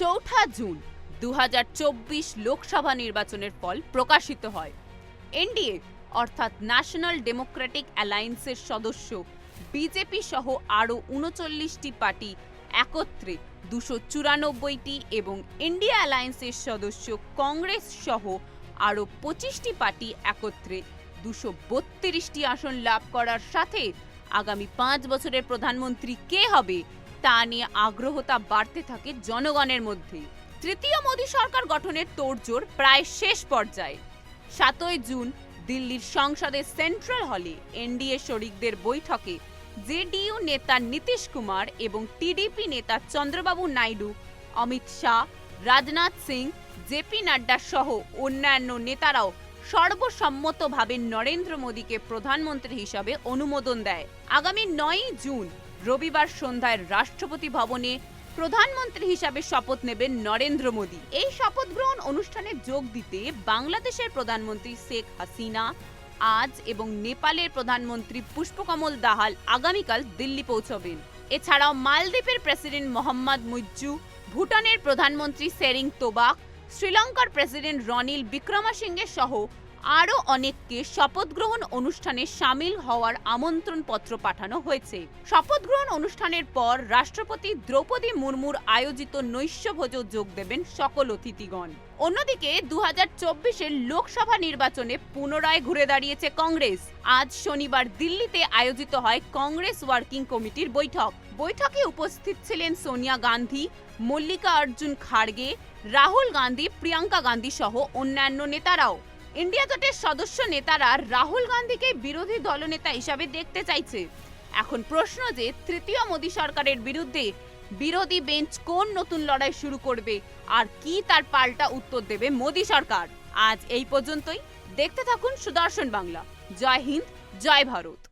চৌঠা জুন দু হাজার চব্বিশ লোকসভা নির্বাচনের ফল প্রকাশিত হয়। এনডিএ, অর্থাৎ ন্যাশনাল ডেমোক্রেটিক অ্যালায়েন্সের সদস্য, বিজেপি সহ আরও উনচল্লিশটি পার্টি একত্রে দুশো চুরানব্বইটি এবং ইন্ডিয়া অ্যালায়েন্সের সদস্য কংগ্রেস সহ আরও পঁচিশটি পার্টি একত্রে দুশো বত্রিশটি আসন লাভ করার সাথে আগামী পাঁচ বছরের প্রধানমন্ত্রী কে হবে তা নিয়ে আগ্রহতা বাড়তে থাকে জনগণের মধ্যে। তৃতীয় মোদী সরকার গঠনের তোড়জোড় প্রায় শেষ পর্যায়ে। সাতই জুন দিল্লির সংসদের সেন্ট্রাল হলে এনডিএ শরিকদের বৈঠকে জেডিইউ নেতা নীতিশ কুমার এবং টিডিপি নেতা চন্দ্রবাবু নাইডু, অমিত শাহ, রাজনাথ সিং জেপি নাড্ডা সহ অন্যান্য নেতারাও সর্বসম্মতভাবে নরেন্দ্র মোদীকে প্রধানমন্ত্রী হিসাবে অনুমোদন দেয়। আগামী নয়ই জুন, রবিবার সন্ধ্যায় রাষ্ট্রপতি ভবনে প্রধানমন্ত্রী হিসাবে শপথ নেবেন নরেন্দ্র মোদী। এই শপথ গ্রহণ অনুষ্ঠানে যোগ দিতে বাংলাদেশের প্রধানমন্ত্রী শেখ হাসিনা, আজ এবং নেপালের প্রধানমন্ত্রী পুষ্পকমল দাহাল আগামীকাল দিল্লি পৌঁছবেন। এছাড়াও মালদ্বীপের প্রেসিডেন্ট মোহাম্মদ মুজ্জু, ভুটানের প্রধানমন্ত্রী সেরিং তোবাক শ্রীলঙ্কার প্রেসিডেন্ট রনিল বিক্রমাসিঙ্গে সহ আরও অনেককে শপথ গ্রহণ অনুষ্ঠানে সামিল হওয়ার আমন্ত্রণ পত্র পাঠানো হয়েছে। শপথ গ্রহণ অনুষ্ঠানের পর রাষ্ট্রপতি দ্রৌপদী মুর্মুর আয়োজিত নৈশভোজে যোগ দেবেন সকল অতিথিগণ। অন্যদিকে দু হাজার লোকসভা নির্বাচনে পুনরায় ঘুরে দাঁড়িয়েছে কংগ্রেস। আজ শনিবার দিল্লিতে আয়োজিত হয় কংগ্রেস ওয়ার্কিং কমিটির বৈঠক। বৈঠকে উপস্থিত ছিলেন সোনিয়া গান্ধী মল্লিকা অর্জুন খাড়গে, রাহুল গান্ধী, প্রিয়াঙ্কা গান্ধী সহ অন্যান্য নেতারাও। ইন্ডিয়া জোটের সদস্য নেতারা রাহুল গান্ধীকে বিরোধী দলনেতা হিসাবে দেখতে চাইছে। এখন প্রশ্ন যে, তৃতীয় মোদী সরকারের বিরুদ্ধে বিরোধী বেঞ্চ কোন নতুন লড়াই শুরু করবে? আর কি তার পাল্টা উত্তর দেবে মোদী সরকার? আজ এই পর্যন্তই। দেখতে থাকুন সুদর্শন বাংলা। জয় হিন্দ, জয় ভারত।